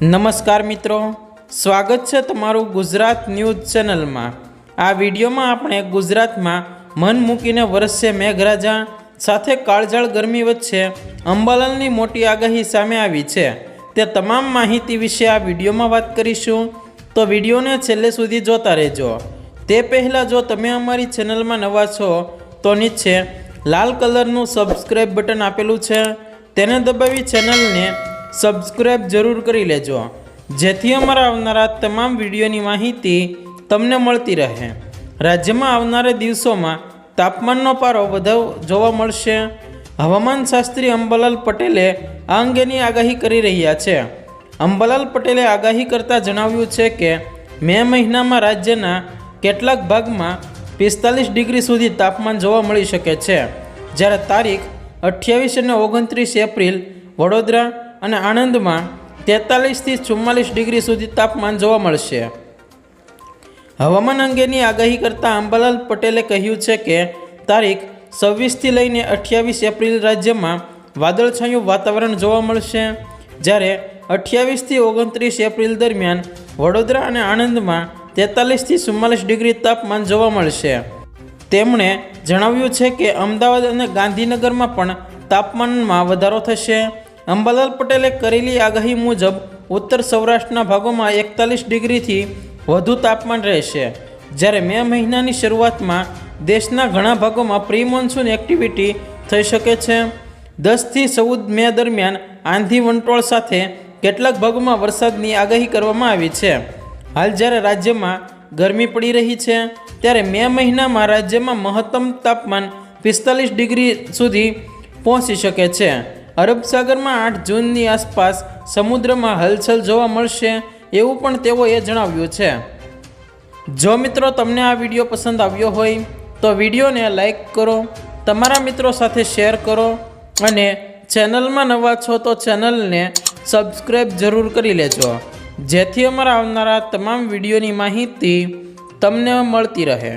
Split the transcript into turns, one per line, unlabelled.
નમસ્કાર મિત્રો. સ્વાગત છે તમારું ગુજરાત ન્યૂઝ ચેનલમાં. આ વિડીયોમાં આપણે ગુજરાતમાં મન મૂકીને વરસશે મેઘરાજા સાથે કાળઝાળ ગરમી વચ્ચે અંબાલાલની મોટી આગાહી સામે આવી છે. તે તમામ માહિતી વિશે આ વિડીયોમાં વાત કરીશું. તો વિડીયોને છેલ્લે સુધી જોતા રહેજો. તે પહેલાં જો તમે અમારી ચેનલમાં નવા છો, તો નીચે લાલ કલરનું સબસ્ક્રાઈબ બટન આપેલું છે. તેને દબાવી ચેનલને સબસ્ક્રાઇબ જરૂર કરી લેજો. જેથી અમારા આવનારા તમામ વિડીયોની માહિતી તમને મળતી રહે. રાજ્યમાં આવનારા દિવસોમાં તાપમાનનો પારો વધુ જોવા મળશે. હવામાન શાસ્ત્રી અંબાલાલ પટેલે આ અંગેની આગાહી કરી રહ્યા છે. અંબાલાલ પટેલે આગાહી કરતાં જણાવ્યું છે કે, મે મહિનામાં રાજ્યના કેટલાક ભાગમાં પિસ્તાલીસ ડિગ્રી સુધી તાપમાન જોવા મળી શકે છે. જ્યારે તારીખ અઠ્યાવીસ અને ઓગણત્રીસ એપ્રિલ વડોદરા અને આણંદમાં તેતાલીસથી ચુમ્માલીસ ડિગ્રી સુધી તાપમાન જોવા મળશે. હવામાન અંગેની આગાહી કરતાં અંબાલાલ પટેલે કહ્યું છે કે, તારીખ છવ્વીસથી લઈને અઠ્યાવીસ એપ્રિલ રાજ્યમાં વાદળછાયું વાતાવરણ જોવા મળશે. જ્યારે અઠ્યાવીસથી ઓગણત્રીસ એપ્રિલ દરમિયાન વડોદરા અને આણંદમાં તેતાલીસથી ચુમ્માલીસ ડિગ્રી તાપમાન જોવા મળશે. તેમણે જણાવ્યું છે કે, અમદાવાદ અને ગાંધીનગરમાં પણ તાપમાનમાં વધારો થશે. અંબાલાલ પટેલે કરેલી આગાહી મુજબ ઉત્તર સૌરાષ્ટ્રના ભાગોમાં એકતાલીસ ડિગ્રીથી વધુ તાપમાન રહેશે. જ્યારે મે મહિનાની શરૂઆતમાં દેશના ઘણા ભાગોમાં પ્રી મોન્સૂન એક્ટિવિટી થઈ શકે છે. દસથી ચૌદ મે દરમિયાન આંધી વંટોળ સાથે કેટલાક ભાગોમાં વરસાદની આગાહી કરવામાં આવી છે. હાલ જ્યારે રાજ્યમાં ગરમી પડી રહી છે, ત્યારે મે મહિનામાં રાજ્યમાં મહત્તમ તાપમાન પિસ્તાલીસ ડિગ્રી સુધી પહોંચી શકે છે. અરબ સાગરમાં આઠ જૂનની આસપાસ સમુદ્રમાં હલચલ જોવા મળશે એવું પણ તેઓએ જણાવ્યું છે. જો મિત્રો તમને આ વીડિયો પસંદ આવ્યો હોય, તો વિડીયોને લાઈક કરો, તમારા મિત્રો સાથે શેર કરો અને ચેનલમાં નવા છો તો ચેનલને સબસ્ક્રાઈબ જરૂર કરી લેજો. જેથી અમારા આવનારા તમામ વિડીયોની માહિતી તમને મળતી રહે.